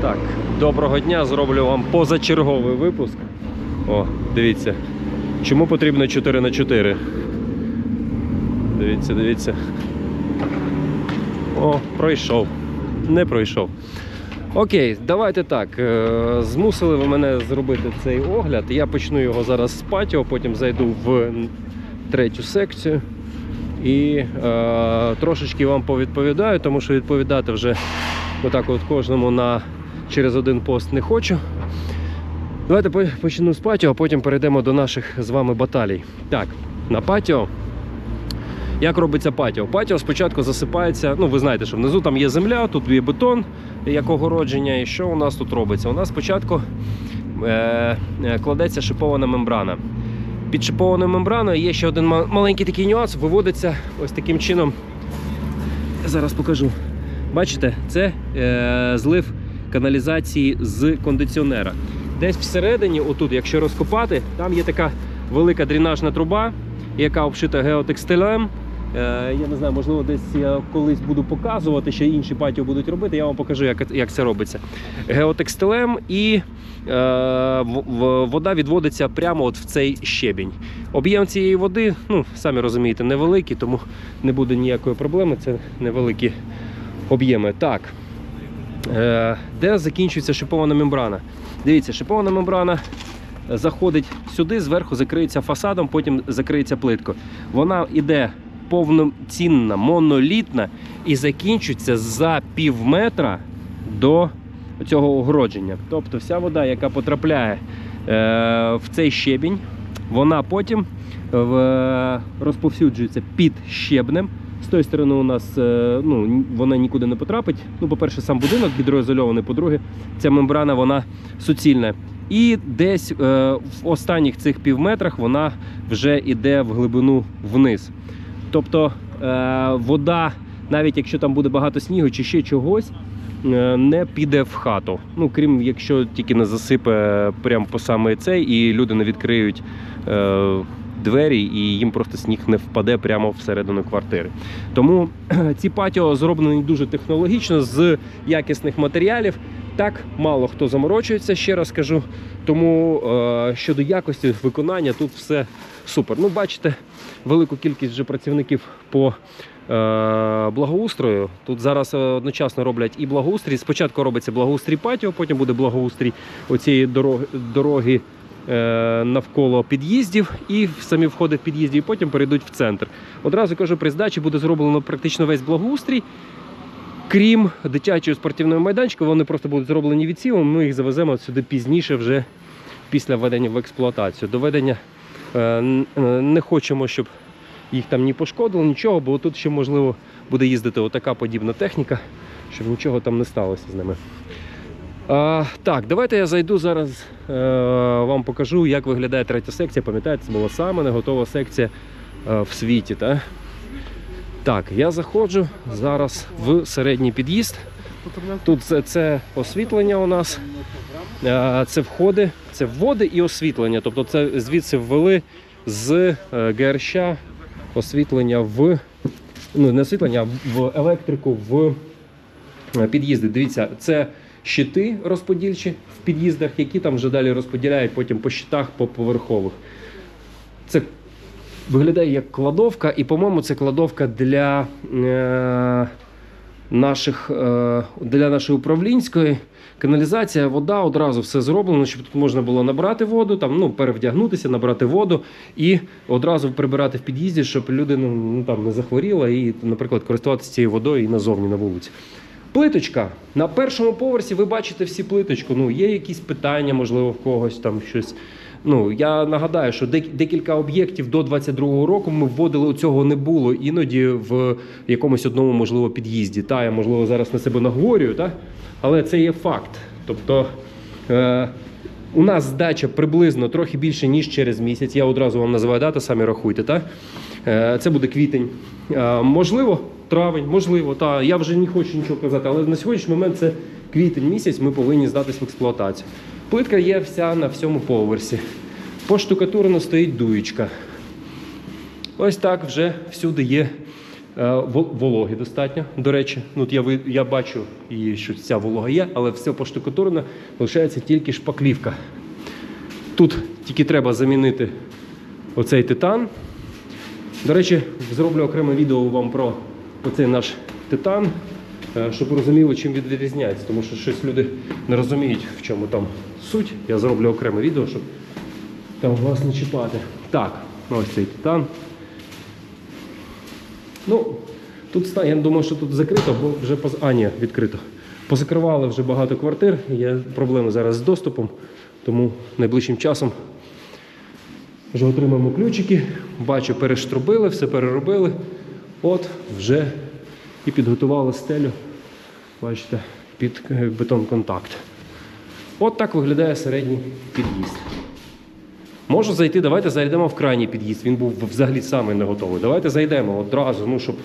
Так, доброго дня, зроблю вам позачерговий випуск. О, дивіться. Чому потрібно 4 на 4 Дивіться, дивіться. О, пройшов. Не пройшов. Окей, давайте так. е, Змусили ви мене зробити цей огляд. Я почну його зараз з патіо, потім зайду в третю секцію. І е, трошечки вам повідповідаю, тому що відповідати вже отак от кожному на через один пост не хочу. Давайте почну з патіо, а потім перейдемо до наших з вами баталій. Так, на патіо. Як робиться патіо? Патіо спочатку засипається. Ну, ви знаєте, що внизу там є земля, тут є бетон як огородження. І що у нас тут робиться? У нас спочатку е, е, кладеться шипована мембрана. Під шипованою мембраною є ще один маленький такий нюанс, виводиться ось таким чином. Зараз покажу. Бачите, це е, злив каналізації з кондиціонера. Десь всередині, отут, якщо розкопати, там є така велика дренажна труба, яка обшита геотекстилем. Е, я не знаю, можливо, десь я колись буду показувати, що інші патіо будуть робити. Я вам покажу, як, як це робиться. Геотекстилем і е, вода відводиться прямо от в цей щебінь. Об'єм цієї води, ну, самі розумієте, невеликий, тому не буде ніякої проблеми. Це невеликі об'єми. Так. Е, де закінчується шипована мембрана? Дивіться, шипована мембрана заходить сюди, зверху закриється фасадом, потім закриється плиткою. Вона йде повноцінна, монолітна і закінчується за пів метра до цього огородження. Тобто вся вода, яка потрапляє е, в цей щебінь, вона потім в, розповсюджується під щебнем. З тої сторони у нас е, ну, вона нікуди не потрапить. Ну, по-перше, сам будинок гідроізольований, по-друге, ця мембрана вона суцільна. І десь е, в останніх цих півметрах вона вже йде в глибину вниз. Тобто е, вода, навіть якщо там буде багато снігу чи ще чогось, е, не піде в хату. Ну, крім якщо тільки не засипе прямо по саме цей, і люди не відкриють е, двері, і їм просто сніг не впаде прямо всередину квартири. Тому ці патіо зроблені дуже технологічно з якісних матеріалів. Так, мало хто заморочується, ще раз кажу. Тому е, щодо якості виконання тут все супер. Ну, бачите, велику кількість вже працівників по е, благоустрою. Тут зараз е, одночасно роблять і благоустрій. Спочатку робиться благоустрій патіо, потім буде благоустрій оцієї дороги, дороги навколо під'їздів і самі входи в під'їзді, і потім перейдуть в центр. Одразу кажу, при здачі буде зроблено практично весь благоустрій. Крім дитячого спортивного майданчика, вони просто будуть зроблені відсівом. Ми їх завеземо сюди пізніше, вже після введення в експлуатацію. Доведення е, е, не хочемо, щоб їх там ні пошкодило, нічого, бо тут ще можливо буде їздити отака подібна техніка, щоб нічого там не сталося з ними. Так, давайте я зайду зараз, е, вам покажу, як виглядає третя секція. Пам'ятаєте, це була саме не готова секція е, в світі. Та? Так, я заходжу зараз в середній під'їзд. Тут це, це освітлення у нас, е, це входи, це вводи і освітлення. Тобто це звідси ввели з ГРЩ освітлення в ну не освітлення, а в електрику в під'їзди. Дивіться, це щити розподільчі в під'їздах, які там вже далі розподіляють потім по щитах по поверхових. Це виглядає як кладовка, і, по-моєму, це кладовка для, е, наших, е, для нашої управлінської. Каналізація, вода, одразу все зроблено, щоб тут можна було набрати воду, там, ну, перевдягнутися, набрати воду і одразу прибирати в під'їзді, щоб людина ну, там, не захворіла і, наприклад, користуватися цією водою і назовні на вулиці. Плиточка. На першому поверсі ви бачите всі плиточку. Ну, є якісь питання, можливо, в когось там щось. Ну, я нагадаю, що декілька об'єктів до 22-го року ми вводили, цього не було іноді в якомусь одному, можливо, під'їзді. Та, я, можливо, зараз на себе наговорюю, та? але це є факт. Тобто е, у нас здача приблизно трохи більше, ніж через місяць. Я одразу вам називаю дату, самі рахуйте. Та? Е, це буде квітень. Е, можливо, травень, можливо, та я вже не хочу нічого казати, але на сьогоднішній момент це квітень місяць, ми повинні здатись в експлуатацію. Плитка є вся на всьому поверсі. Поштукатурено стоїть дуєчка. Ось так вже всюди є Е, Вологи достатньо, до речі. Ну, я, я бачу, що ця волога є, але все поштукатурено, лишається тільки шпаклівка. Тут тільки треба замінити оцей титан. До речі, зроблю окреме відео вам про оцей наш титан, е, щоб розуміли, чим він відрізняється, тому що щось люди не розуміють, в чому там суть. Я зроблю окреме відео, щоб там вас не чіпати. Так, ось цей титан. Ну, тут я думаю, що тут закрито, бо вже поз... а, ні, відкрито. Позакривали вже багато квартир. Є проблеми зараз з доступом, тому найближчим часом вже отримаємо ключики. Бачу, перештрубили, все переробили. От вже і підготували стелю. Бачите, під е, бетон-контакт. От так виглядає середній під'їзд. Можу зайти, давайте зайдемо в крайній під'їзд. Він був взагалі самий не готовий. Давайте зайдемо одразу, ну, щоб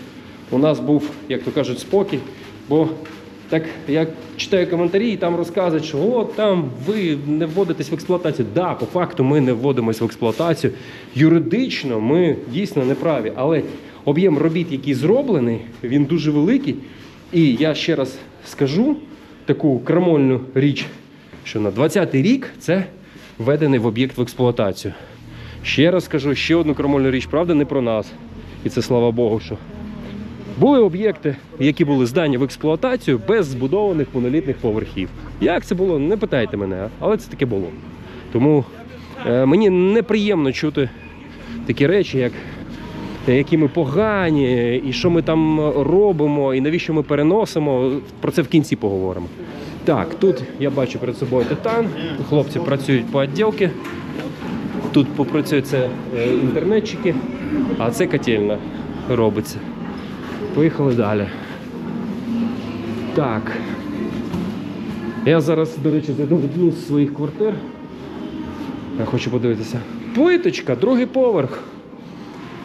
у нас був, як то кажуть, спокій. Бо так я читаю коментарі і там розказують, що от там ви не вводитесь в експлуатацію. Да, по факту ми не вводимось в експлуатацію. Юридично ми дійсно не праві, але об'єм робіт, який зроблений, він дуже великий. І я ще раз скажу таку крамольну річ, що на 20-й рік це введений в об'єкт в експлуатацію. Ще раз скажу, ще одну крамольну річ, правда, не про нас. І це слава Богу, що були об'єкти, які були здані в експлуатацію без збудованих монолітних поверхів. Як це було? Не питайте мене, але це таке було. Тому е, мені неприємно чути такі речі, як які ми погані, і що ми там робимо, і навіщо ми переносимо. Про це в кінці поговоримо. Так, тут я бачу перед собою титан. Хлопці працюють по відділці. Тут попрацюють це е, інтернетчики, а це котельна робиться. Поїхали далі. Так. Я зараз, до речі, зайду в одну з своїх квартир. Я хочу подивитися. Плиточка, другий поверх.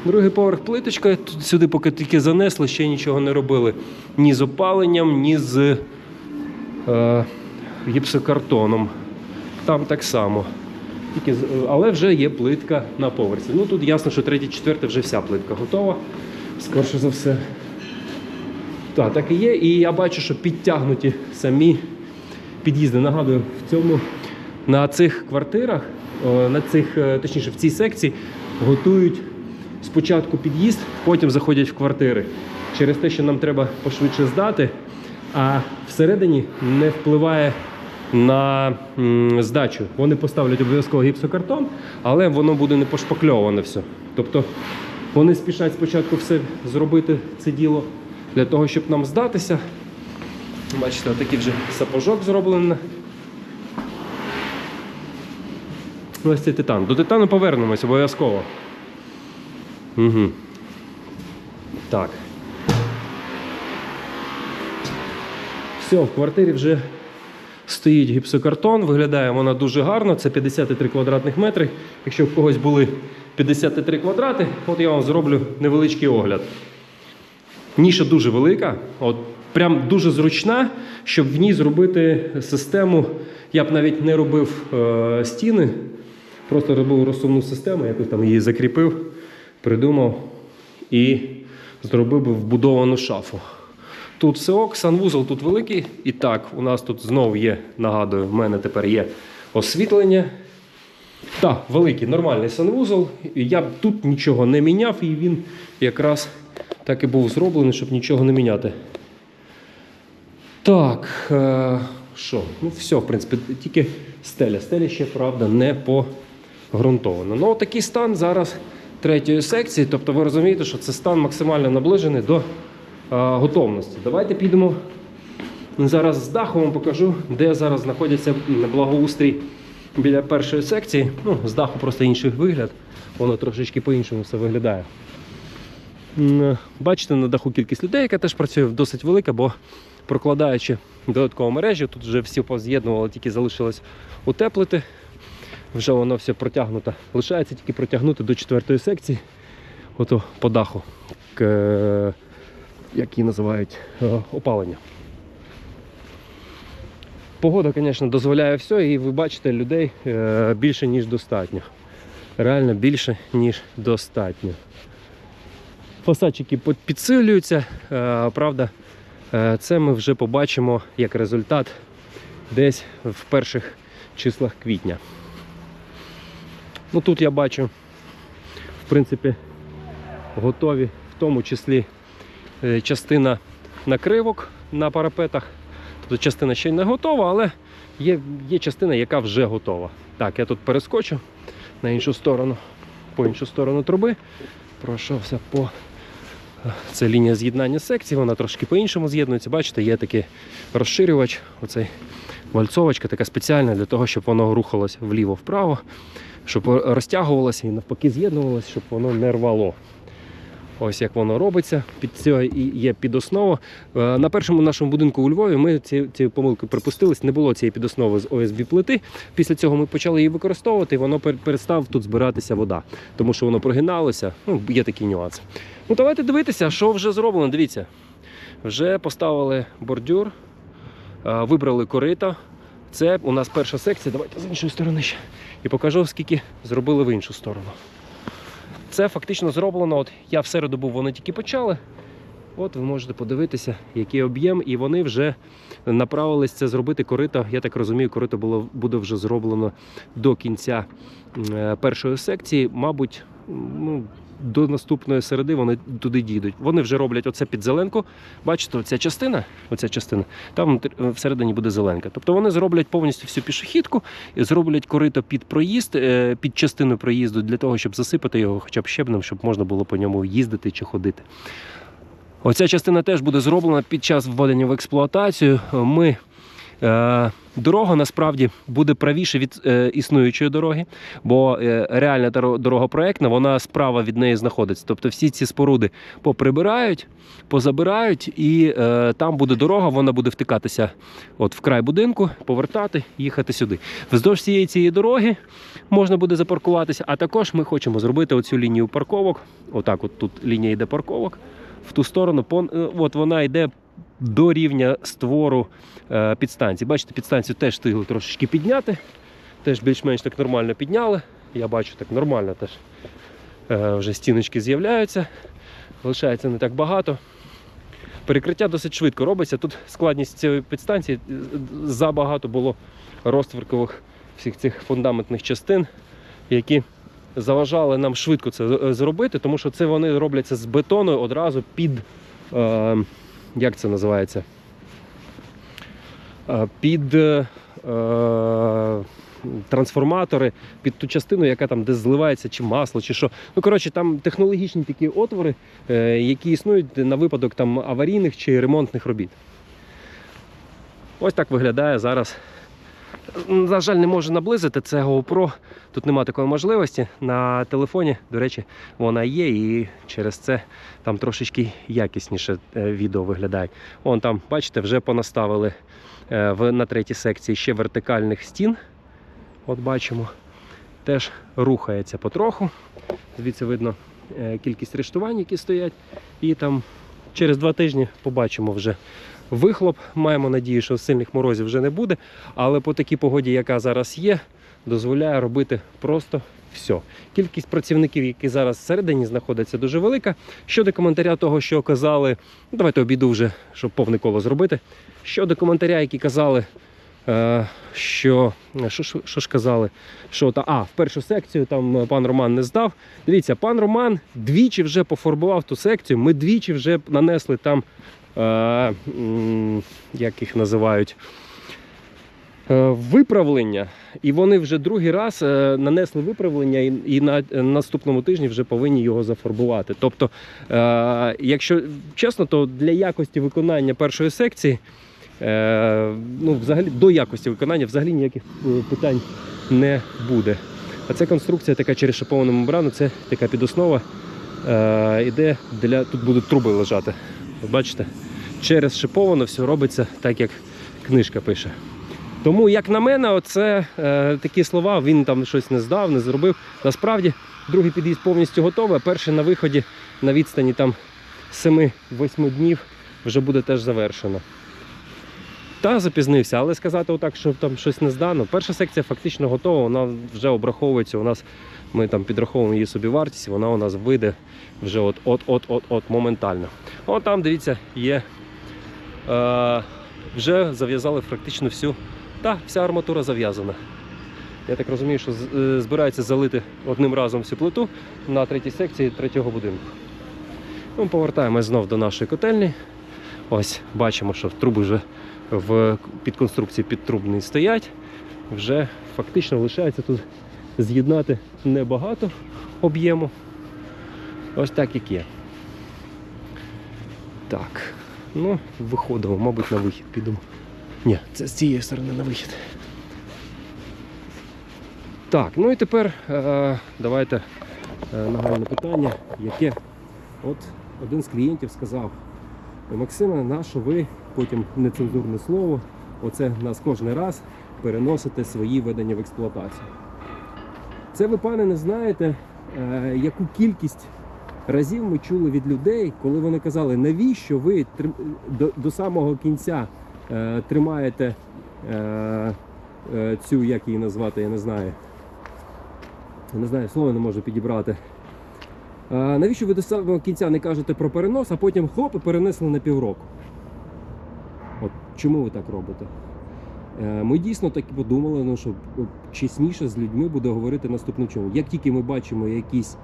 Другий поверх плиточка. Тут сюди поки тільки занесли, ще нічого не робили. Ні з опаленням, ні з е, гіпсокартоном. Там так само. Тільки, але вже є плитка на поверсі. Ну тут ясно, що третій, четвертий вже вся плитка готова. Скорше за все. Так, так і є. І я бачу, що підтягнуті самі під'їзди. Нагадую, в цьому на цих квартирах, на цих, е, точніше, в цій секції готують спочатку під'їзд, потім заходять в квартири. Через те, що нам треба пошвидше здати, а всередині не впливає на здачу. Вони поставлять обов'язково гіпсокартон, але воно буде не пошпакльоване все. Тобто вони спішать спочатку все зробити це діло для того, щоб нам здатися. Бачите, отакий вже сапожок зроблений. Ось цей титан. До титану повернемось обов'язково. Угу. Так. Все, в квартирі вже стоїть гіпсокартон, виглядає вона дуже гарно. Це 53 квадратних метри. Якщо в когось були 53 квадрати, от я вам зроблю невеличкий огляд. Ніша дуже велика, от прям дуже зручна, щоб в ній зробити систему. Я б навіть не робив е, стіни, просто робив розсувну систему, якось там її закріпив, придумав і зробив би вбудовану шафу. Тут все ок, санвузол тут великий. І так, у нас тут знову є, нагадую, в мене тепер є освітлення. Так, великий нормальний санвузол. Я б тут нічого не міняв, і він якраз так і був зроблений, щоб нічого не міняти. Так, е, що? Ну, все, в принципі, тільки стеля. Стеля ще, правда, не погрунтована. Ну, такий стан зараз третьої секції. Тобто ви розумієте, що це стан максимально наближений до е, готовності. Давайте підемо зараз з даху вам покажу, де зараз знаходяться благоустрій біля першої секції. Ну, з даху просто інший вигляд. Воно трошечки по-іншому все виглядає. Бачите, на даху кількість людей, яка теж працює досить велика, бо прокладаючи додаткову мережу, тут вже всі поз'єднували, тільки залишилось утеплити. Вже воно все протягнуто. Лишається тільки протягнути до четвертої секції, ото по даху, к, як її називають, е, опалення. Погода, звісно, дозволяє все, і ви бачите людей е, більше, ніж достатньо. Реально більше, ніж достатньо. Фасадчики підсилюються. Е, Правда, це ми вже побачимо як результат десь в перших числах квітня. Ну тут я бачу, в принципі, готові, в тому числі е, частина накривок на парапетах. Тобто частина ще не готова, але є, є частина, яка вже готова. Так, я тут перескочу на іншу сторону, по іншу сторону труби. Пройшовся по. Це лінія з'єднання секцій, вона трошки по-іншому з'єднується. Бачите, є такий розширювач, оцей вальцовочка, така спеціальна для того, щоб воно рухалося вліво-вправо, щоб розтягувалося і навпаки з'єднувалося, щоб воно не рвало. Ось як воно робиться. Під цього і є підоснова. Е, На першому нашому будинку у Львові ми ці, ці помилки припустились. Не було цієї підоснови з ОСБ плити. Після цього ми почали її використовувати, і воно пер- перестав тут збиратися вода, тому що воно прогиналося. Ну, є такі нюанси. Ну, давайте дивитися, що вже зроблено. Дивіться, вже поставили бордюр, е, вибрали корито. Це у нас перша секція. Давайте з іншої сторони ще. І покажу, скільки зробили в іншу сторону. Це фактично зроблено. От я в середу був, вони тільки почали. От ви можете подивитися, який об'єм, і вони вже направились це зробити корито. Я так розумію, корито було буде вже зроблено до кінця е, першої секції. Мабуть, ну, до наступної середи вони туди дійдуть. Вони вже роблять оце під зеленку. Бачите, оця частина, оця частина, там всередині буде зеленка. Тобто вони зроблять повністю всю пішохідку зроблять корито під проїзд, е, під частину проїзду для того, щоб засипати його хоча б щебнем, щоб можна було по ньому їздити чи ходити. Оця частина теж буде зроблена під час введення в експлуатацію. Ми Е, Дорога насправді буде правіше від е, існуючої дороги, бо е, реальна дорога проектна, вона справа від неї знаходиться. Тобто всі ці споруди поприбирають, позабирають, і е, там буде дорога, вона буде втикатися от в край будинку, повертати, їхати сюди. Вздовж цієї цієї дороги можна буде запаркуватися. А також ми хочемо зробити оцю лінію парковок. Отак, от тут лінія йде парковок. В ту сторону, е, от вона йде до рівня створу е, підстанції. Бачите, підстанцію теж встигли трошечки підняти. Теж більш-менш так нормально підняли. Я бачу, так нормально теж е, вже стіночки з'являються. Лишається не так багато. Перекриття досить швидко робиться. Тут складність цієї підстанції е, забагато було розтверкових всіх цих фундаментних частин, які заважали нам швидко це зробити, тому що це вони робляться з бетону одразу під. Е, як це називається? Е, Під е, трансформатори, під ту частину, яка там десь зливається, чи масло, чи що. Ну, коротше, там технологічні такі отвори, е, які існують на випадок там аварійних чи ремонтних робіт. Ось так виглядає зараз. На жаль, не можу наблизити. Це GoPro. Тут нема такої можливості. На телефоні, до речі, вона є, і через це там трошечки якісніше е, відео виглядає. Вон там, бачите, вже понаставили е, на третій секції ще вертикальних стін. От бачимо. Теж рухається потроху. Звідси видно е, кількість рештувань, які стоять. І там через два тижні побачимо вже вихлоп. Маємо надію, що сильних морозів вже не буде. Але по такій погоді, яка зараз є, дозволяє робити просто все. Кількість працівників, які зараз всередині знаходяться, дуже велика. Щодо коментаря того, що казали, ну, давайте обійду вже, щоб повне коло зробити. Щодо коментаря, які казали, е, що, що, що ж казали, що та, а, в першу секцію там е, пан Роман не здав. Дивіться, пан Роман двічі вже пофарбував ту секцію. Ми двічі вже нанесли там, е, як їх називають, е, виправлення. І вони вже другий раз нанесли виправлення і, на наступному тижні вже повинні його зафарбувати. Тобто, якщо чесно, то для якості виконання першої секції, ну, взагалі до якості виконання взагалі ніяких е, питань не буде. А це конструкція така через шиповану мембрану, це така підоснова. Е, іде для тут будуть труби лежати. Бачите, через шиповано все робиться так, як книжка пише. Тому, як на мене, оце е, такі слова, він там щось не здав, не зробив. Насправді, другий під'їзд повністю готовий, а перший на виході на відстані там 7-8 днів вже буде теж завершено. Та запізнився, але сказати отак, що там щось не здано. Перша секція фактично готова, вона вже обраховується у нас Ми там підраховуємо її собі вартість, вона у нас вийде вже от от от от от моментально. О, там, дивіться, є. Е, вже зав'язали практично всю. Та, вся арматура зав'язана. Я так розумію, що е, залити одним разом всю плиту на третій секції третього будинку. Ну, повертаємось знов до нашої котельні. Ось бачимо, що труби вже в підконструкції підтрубний стоять. Вже фактично лишається тут з'єднати небагато об'єму. Ось так як є. Так. Ну, виходимо, мабуть, на вихід підемо. Ні, це з цієї сторони на вихід. Так, ну і тепер е, давайте е, нагальне питання, яке от один з клієнтів сказав: Максиме, на що ви потім нецензурне слово, оце нас кожен раз переносите свої ведення в експлуатацію. Це ви, пане, не знаєте, е, яку кількість разів ми чули від людей, коли вони казали, навіщо ви до, до самого кінця е, тримаєте е, е, цю, як її назвати, я не знаю. Не знаю, слово не можу підібрати. А, навіщо ви до самого кінця не кажете про перенос, а потім хлоп і перенесли на півроку? Чому ви так робите? Е, Ми дійсно так і подумали, ну, що чесніше з людьми буде говорити наступним чином. Як тільки ми бачимо якісь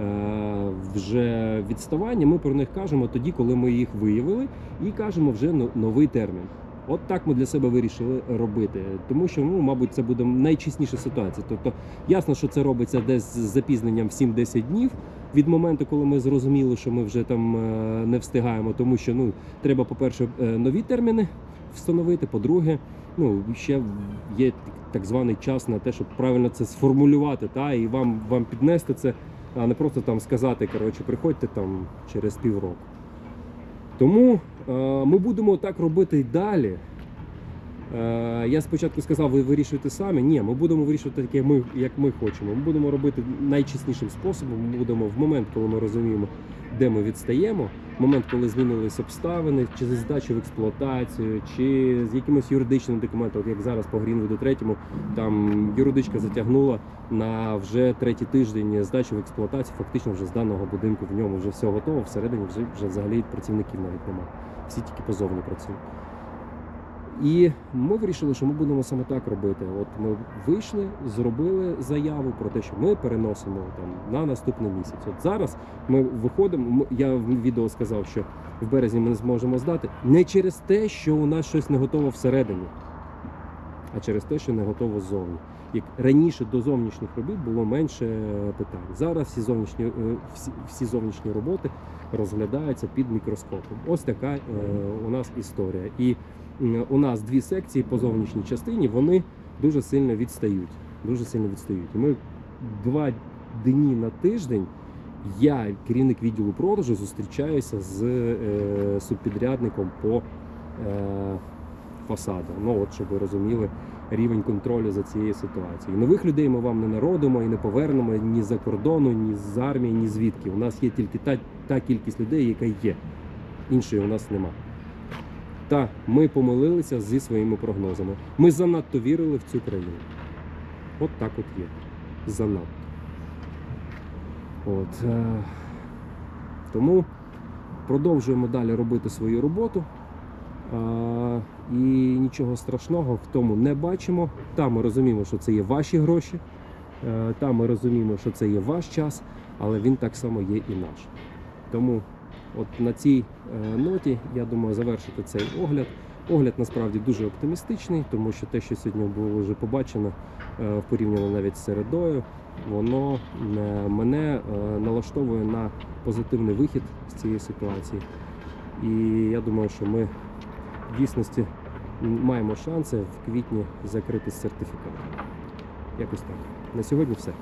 е, вже відставання, ми про них кажемо тоді, коли ми їх виявили, і кажемо вже но- новий термін. От так ми для себе вирішили робити, тому що ну, мабуть, це буде найчесніша ситуація. Тобто, ясно, що це робиться десь з запізненням в 7-10 днів від моменту, коли ми зрозуміли, що ми вже там е, не встигаємо, тому що ну треба, по-перше, е, нові терміни встановити. По-друге, ну ще є так званий час на те, щоб правильно це сформулювати, та і вам, вам піднести це, а не просто там сказати, коротше, приходьте там через півроку. Тому е, ми будемо так робити і далі. Е, я спочатку сказав, ви вирішуєте самі. Ні, ми будемо вирішувати так, як ми, як ми хочемо. Ми будемо робити найчеснішим способом. Ми будемо в момент, коли ми розуміємо, де ми відстаємо, в момент, коли змінились обставини, чи зі здачі в експлуатацію, чи з якимось юридичним документом, як зараз по Грінвуду третьому, там юридичка затягнула на вже третій тиждень здачу в експлуатацію, фактично вже з даного будинку в ньому вже все готово, всередині вже, вже взагалі працівників навіть немає. Всі тільки позовні працюють. І ми вирішили, що ми будемо саме так робити. От ми вийшли, зробили заяву про те, що ми переносимо там на наступний місяць. От зараз ми виходимо. Я в відео сказав, що в березні ми не зможемо здати не через те, що у нас щось не готово всередині, а через те, що не готово ззовні. Як раніше до зовнішніх робіт було менше е, питань. Зараз всі зовнішні, е, всі, всі зовнішні роботи розглядаються під мікроскопом. Ось така е, у нас історія. І у нас дві секції по зовнішній частині, вони дуже сильно відстають. Дуже сильно відстають. І ми два дні на тиждень. Я, керівник відділу продажу, зустрічаюся з е, субпідрядником по е, фасаду. Ну от щоб ви розуміли рівень контролю за цією ситуацією. Нових людей ми вам не народимо і не повернемо ні за кордону, ні з армії, ні звідки. У нас є тільки та, та кількість людей, яка є. Іншої у нас нема. Та ми помилилися зі своїми прогнозами. Ми занадто вірили в цю країну. От так от є. Занадто. От. Е... Тому продовжуємо далі робити свою роботу. І нічого страшного в тому не бачимо. Там ми розуміємо, що це є ваші гроші, е, там ми розуміємо, що це є ваш час, але він так само є і наш. Тому от на цій е, ноті я думаю завершити цей огляд. Огляд насправді дуже оптимістичний, тому що те, що сьогодні було вже побачено, е, порівняно навіть з середою, воно е, мене налаштовує на позитивний вихід з цієї ситуації. І я думаю, що ми в дійсності маємо шанси в квітні закрити сертифікат. Якось так. На сьогодні все.